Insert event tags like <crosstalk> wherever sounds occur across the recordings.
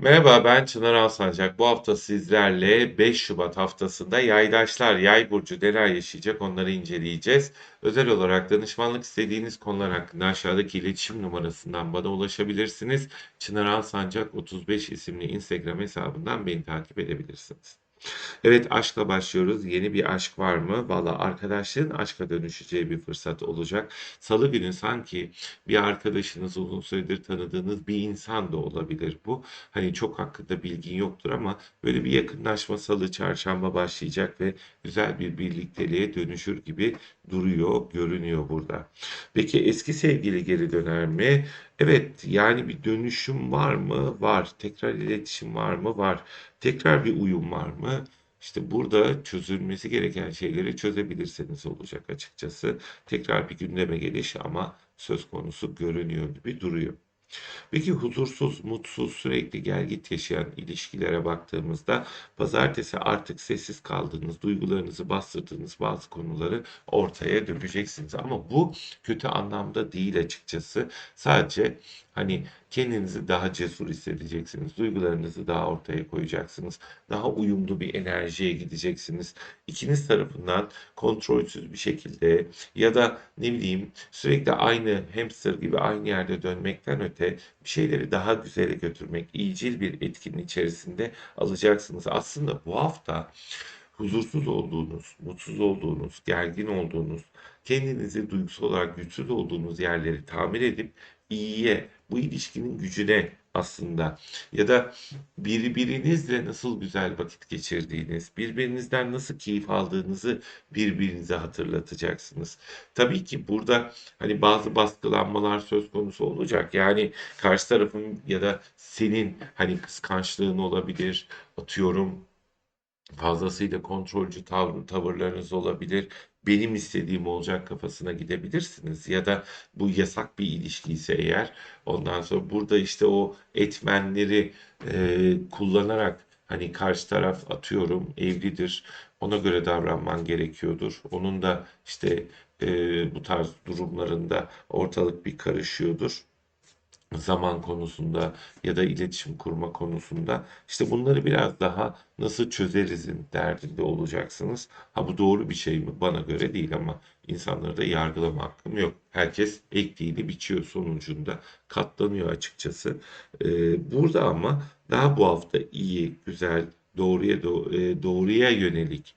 Merhaba ben Çınar Alsancak. Bu hafta sizlerle 5 Şubat haftasında yaydaşlar, yay burcu neler yaşayacak onları inceleyeceğiz. Özel olarak danışmanlık istediğiniz konular hakkında aşağıdaki iletişim numarasından bana ulaşabilirsiniz. Çınar Alsancak 35 isimli Instagram hesabından beni takip edebilirsiniz. Evet aşkla başlıyoruz. Yeni bir aşk var mı? Valla arkadaşların aşka dönüşeceği bir fırsat olacak. Salı günü sanki bir arkadaşınız uzun süredir tanıdığınız bir insan da olabilir bu. Hani çok hakkında bilgin yoktur ama böyle bir yakınlaşma salı çarşamba başlayacak ve güzel bir birlikteliğe dönüşür gibi duruyor, görünüyor burada. Peki eski sevgili geri döner mi? Evet, yani bir dönüşüm var mı? Var. Tekrar iletişim var mı? Var. Tekrar bir uyum var mı? İşte burada çözülmesi gereken şeyleri çözebilirseniz olacak açıkçası. Tekrar bir gündeme geliş ama söz konusu görünüyor gibi duruyor. Peki huzursuz, mutsuz, sürekli gel git yaşayan ilişkilere baktığımızda pazartesi artık sessiz kaldığınız, duygularınızı bastırdığınız bazı konuları ortaya dökeceksiniz. Ama bu kötü anlamda değil açıkçası. Sadece hani kendinizi daha cesur hissedeceksiniz. Duygularınızı daha ortaya koyacaksınız. Daha uyumlu bir enerjiye gideceksiniz. İkiniz tarafından kontrolsüz bir şekilde ya da ne bileyim sürekli aynı hamster gibi aynı yerde dönmekten öte bir şeyleri daha güzele götürmek, iyicil bir etkinin içerisinde alacaksınız. Aslında bu hafta huzursuz olduğunuz, mutsuz olduğunuz, gergin olduğunuz, kendinizi duygusal olarak güçsüz olduğunuz yerleri tamir edip iyiye, bu ilişkinin gücüne aslında ya da birbirinizle nasıl güzel vakit geçirdiğiniz, birbirinizden nasıl keyif aldığınızı birbirinize hatırlatacaksınız. Tabii ki burada hani bazı baskılanmalar söz konusu olacak. Yani karşı tarafın ya da senin hani kıskançlığın olabilir, atıyorum fazlasıyla kontrolcü tav- tavırlarınız olabilir. Benim istediğim olacak kafasına gidebilirsiniz. Ya da bu yasak bir ilişki eğer ondan sonra burada işte o etmenleri e, kullanarak hani karşı taraf atıyorum evlidir ona göre davranman gerekiyordur. Onun da işte e, bu tarz durumlarında ortalık bir karışıyordur zaman konusunda ya da iletişim kurma konusunda işte bunları biraz daha nasıl çözerizin derdinde olacaksınız. Ha bu doğru bir şey mi? Bana göre değil ama insanları da yargılama hakkım yok. Herkes ektiğini biçiyor sonucunda katlanıyor açıkçası. Ee, burada ama daha bu hafta iyi, güzel, doğruya do- e, doğruya yönelik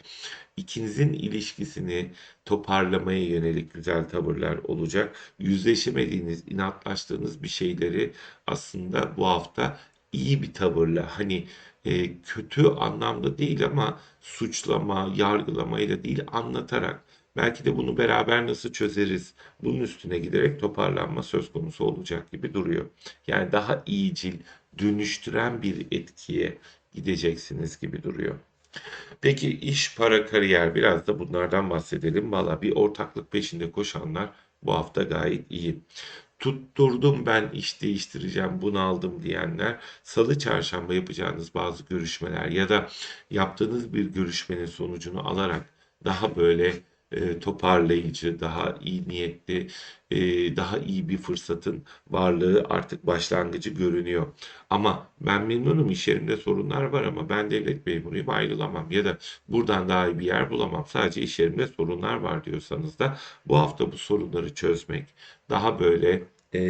ikinizin ilişkisini toparlamaya yönelik güzel tavırlar olacak. Yüzleşemediğiniz, inatlaştığınız bir şeyleri aslında bu hafta iyi bir tavırla hani e, kötü anlamda değil ama suçlama, yargılamayla değil anlatarak belki de bunu beraber nasıl çözeriz bunun üstüne giderek toparlanma söz konusu olacak gibi duruyor. Yani daha iyicil, dönüştüren bir etkiye gideceksiniz gibi duruyor. Peki iş, para, kariyer biraz da bunlardan bahsedelim. Valla bir ortaklık peşinde koşanlar bu hafta gayet iyi. Tutturdum ben iş değiştireceğim, bunu aldım diyenler salı çarşamba yapacağınız bazı görüşmeler ya da yaptığınız bir görüşmenin sonucunu alarak daha böyle e, toparlayıcı, daha iyi niyetli, e, daha iyi bir fırsatın varlığı artık başlangıcı görünüyor. Ama ben memnunum iş yerimde sorunlar var ama ben devlet memuruyum ayrılamam ya da buradan daha iyi bir yer bulamam. Sadece iş yerimde sorunlar var diyorsanız da bu hafta bu sorunları çözmek, daha böyle e,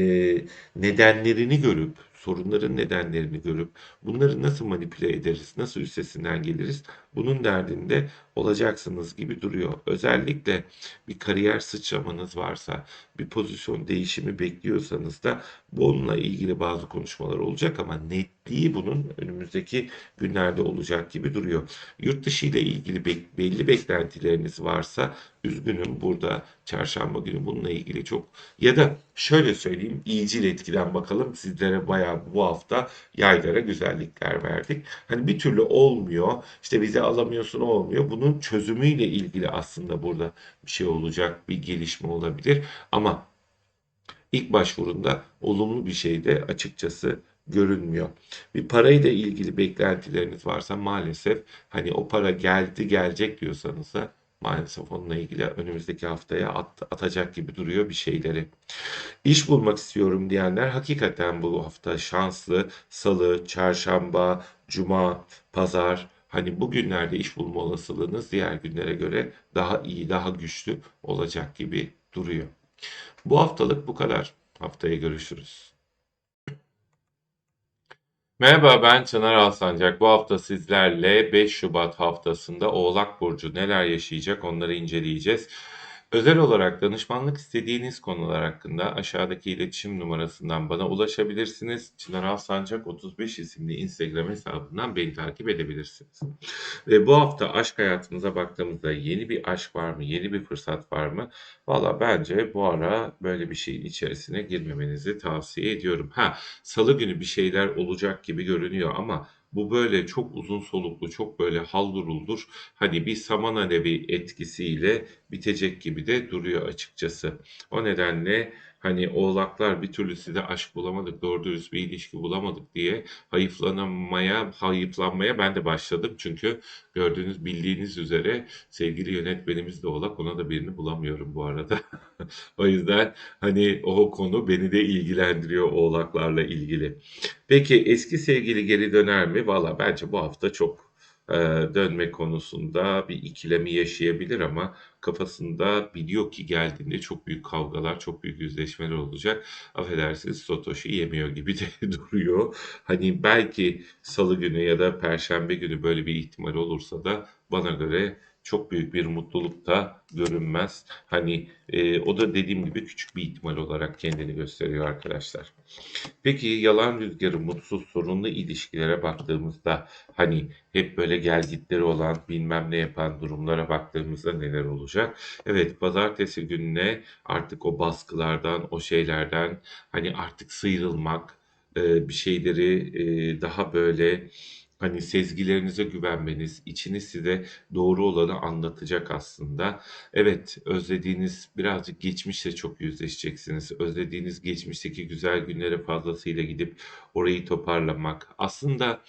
nedenlerini görüp sorunların nedenlerini görüp bunları nasıl manipüle ederiz, nasıl üstesinden geliriz bunun derdinde olacaksınız gibi duruyor. Özellikle bir kariyer sıçramanız varsa, bir pozisyon değişimi bekliyorsanız da bununla ilgili bazı konuşmalar olacak ama netliği bunun önümüzdeki günlerde olacak gibi duruyor. Yurt dışı ile ilgili be- belli beklentileriniz varsa üzgünüm burada çarşamba günü bununla ilgili çok ya da şöyle söyleyeyim iyicil etkiden bakalım sizlere bayağı bu hafta yaylara güzellikler verdik. Hani bir türlü olmuyor işte vize alamıyorsun olmuyor bunun çözümüyle ilgili aslında burada bir şey olacak bir gelişme olabilir ama ilk başvurunda olumlu bir şey de açıkçası görünmüyor. Bir parayla ilgili beklentileriniz varsa maalesef hani o para geldi gelecek diyorsanız da maalesef onunla ilgili önümüzdeki haftaya at- atacak gibi duruyor bir şeyleri. İş bulmak istiyorum diyenler hakikaten bu hafta şanslı. Salı, çarşamba, cuma, pazar hani bugünlerde iş bulma olasılığınız diğer günlere göre daha iyi, daha güçlü olacak gibi duruyor. Bu haftalık bu kadar. Haftaya görüşürüz. Merhaba ben Çınar Alsancak. Bu hafta sizlerle 5 Şubat haftasında Oğlak Burcu neler yaşayacak onları inceleyeceğiz. Özel olarak danışmanlık istediğiniz konular hakkında aşağıdaki iletişim numarasından bana ulaşabilirsiniz. Çınar Alsancak 35 isimli Instagram hesabından beni takip edebilirsiniz. Ve bu hafta aşk hayatınıza baktığımızda yeni bir aşk var mı, yeni bir fırsat var mı? Valla bence bu ara böyle bir şeyin içerisine girmemenizi tavsiye ediyorum. Ha, salı günü bir şeyler olacak gibi görünüyor ama bu böyle çok uzun soluklu, çok böyle halduruldur. Hani bir saman alevi etkisiyle bitecek gibi de duruyor açıkçası. O nedenle hani oğlaklar bir türlü size aşk bulamadık, doğru dürüst bir ilişki bulamadık diye hayıflanmaya, hayıflanmaya ben de başladım. Çünkü gördüğünüz, bildiğiniz üzere sevgili yönetmenimiz de oğlak, ona da birini bulamıyorum bu arada. <laughs> O yüzden hani o konu beni de ilgilendiriyor oğlaklarla ilgili. Peki eski sevgili geri döner mi? Valla bence bu hafta çok dönme konusunda bir ikilemi yaşayabilir ama kafasında biliyor ki geldiğinde çok büyük kavgalar, çok büyük yüzleşmeler olacak. Affedersiniz Satoshi yemiyor gibi de <laughs> duruyor. Hani belki salı günü ya da perşembe günü böyle bir ihtimal olursa da bana göre çok büyük bir mutluluk da görünmez. Hani e, o da dediğim gibi küçük bir ihtimal olarak kendini gösteriyor arkadaşlar. Peki yalan rüzgarı, mutsuz, sorunlu ilişkilere baktığımızda hani hep böyle gelgitleri olan bilmem ne yapan durumlara baktığımızda neler olacak? Evet pazartesi gününe artık o baskılardan, o şeylerden hani artık sıyrılmak, e, bir şeyleri e, daha böyle hani sezgilerinize güvenmeniz, içiniz size doğru olanı anlatacak aslında. Evet, özlediğiniz birazcık geçmişle çok yüzleşeceksiniz. Özlediğiniz geçmişteki güzel günlere fazlasıyla gidip orayı toparlamak. Aslında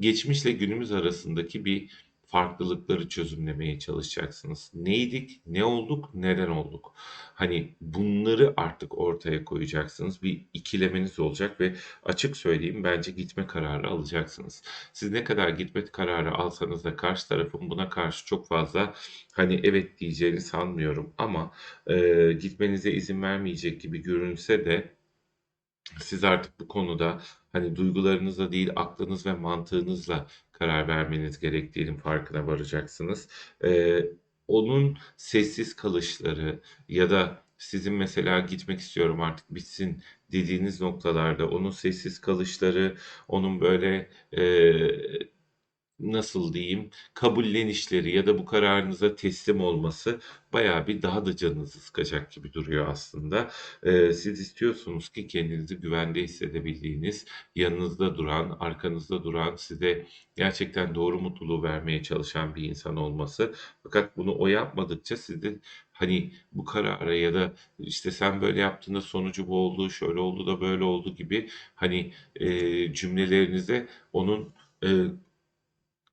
geçmişle günümüz arasındaki bir farklılıkları çözümlemeye çalışacaksınız. Neydik, ne olduk, neden olduk? Hani bunları artık ortaya koyacaksınız. Bir ikilemeniz olacak ve açık söyleyeyim bence gitme kararı alacaksınız. Siz ne kadar gitme kararı alsanız da karşı tarafın buna karşı çok fazla hani evet diyeceğini sanmıyorum ama e, gitmenize izin vermeyecek gibi görünse de siz artık bu konuda hani duygularınızla değil aklınız ve mantığınızla karar vermeniz gerektiğinin farkına varacaksınız. Ee, onun sessiz kalışları ya da sizin mesela gitmek istiyorum artık bitsin dediğiniz noktalarda onun sessiz kalışları, onun böyle e, nasıl diyeyim, kabullenişleri ya da bu kararınıza teslim olması bayağı bir daha da canınızı sıkacak gibi duruyor aslında. Eee, siz istiyorsunuz ki kendinizi güvende hissedebildiğiniz, yanınızda duran, arkanızda duran, size gerçekten doğru mutluluğu vermeye çalışan bir insan olması. Fakat bunu o yapmadıkça siz de hani bu karara ya da işte sen böyle yaptığında sonucu bu oldu, şöyle oldu da böyle oldu gibi hani eee, cümlelerinize onun eee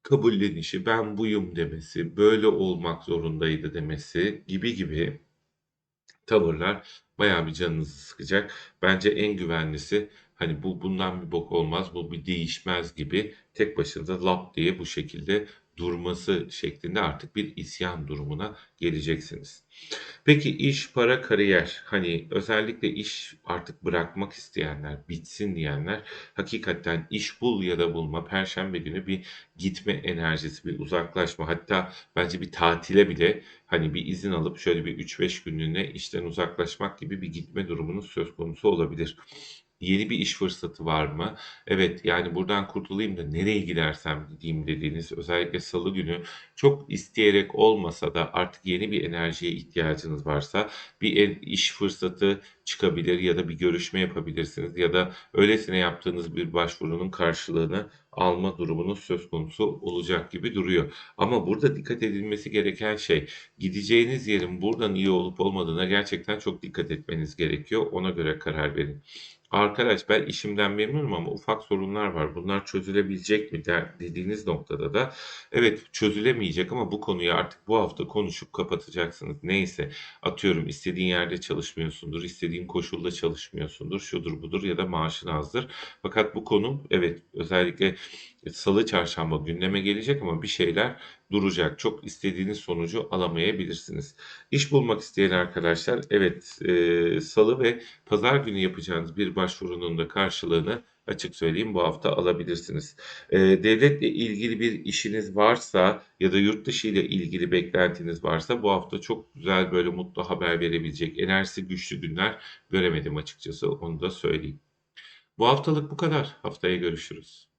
kabullenişi, ben buyum demesi, böyle olmak zorundaydı demesi gibi gibi tavırlar bayağı bir canınızı sıkacak. Bence en güvenlisi hani bu bundan bir bok olmaz, bu bir değişmez gibi tek başına lap diye bu şekilde durması şeklinde artık bir isyan durumuna geleceksiniz. Peki iş, para, kariyer hani özellikle iş artık bırakmak isteyenler, bitsin diyenler hakikaten iş bul ya da bulma perşembe günü bir gitme enerjisi, bir uzaklaşma hatta bence bir tatile bile hani bir izin alıp şöyle bir 3-5 günlüğüne işten uzaklaşmak gibi bir gitme durumunuz söz konusu olabilir. Yeni bir iş fırsatı var mı? Evet, yani buradan kurtulayım da nereye gidersem gideyim dediğiniz özellikle salı günü çok isteyerek olmasa da artık yeni bir enerjiye ihtiyacınız varsa bir iş fırsatı çıkabilir ya da bir görüşme yapabilirsiniz ya da öylesine yaptığınız bir başvurunun karşılığını alma durumunuz söz konusu olacak gibi duruyor. Ama burada dikkat edilmesi gereken şey gideceğiniz yerin buradan iyi olup olmadığına gerçekten çok dikkat etmeniz gerekiyor. Ona göre karar verin. Arkadaş ben işimden memnunum ama ufak sorunlar var. Bunlar çözülebilecek mi der, dediğiniz noktada da evet çözülemeyecek ama bu konuyu artık bu hafta konuşup kapatacaksınız. Neyse atıyorum istediğin yerde çalışmıyorsundur, istediğin koşulda çalışmıyorsundur, şudur budur ya da maaşın azdır. Fakat bu konu evet özellikle salı çarşamba gündeme gelecek ama bir şeyler duracak. Çok istediğiniz sonucu alamayabilirsiniz. İş bulmak isteyen arkadaşlar evet e, salı ve pazar günü yapacağınız bir başvurunun da karşılığını açık söyleyeyim bu hafta alabilirsiniz. E, devletle ilgili bir işiniz varsa ya da yurt dışı ile ilgili beklentiniz varsa bu hafta çok güzel böyle mutlu haber verebilecek enerjisi güçlü günler göremedim açıkçası onu da söyleyeyim. Bu haftalık bu kadar. Haftaya görüşürüz.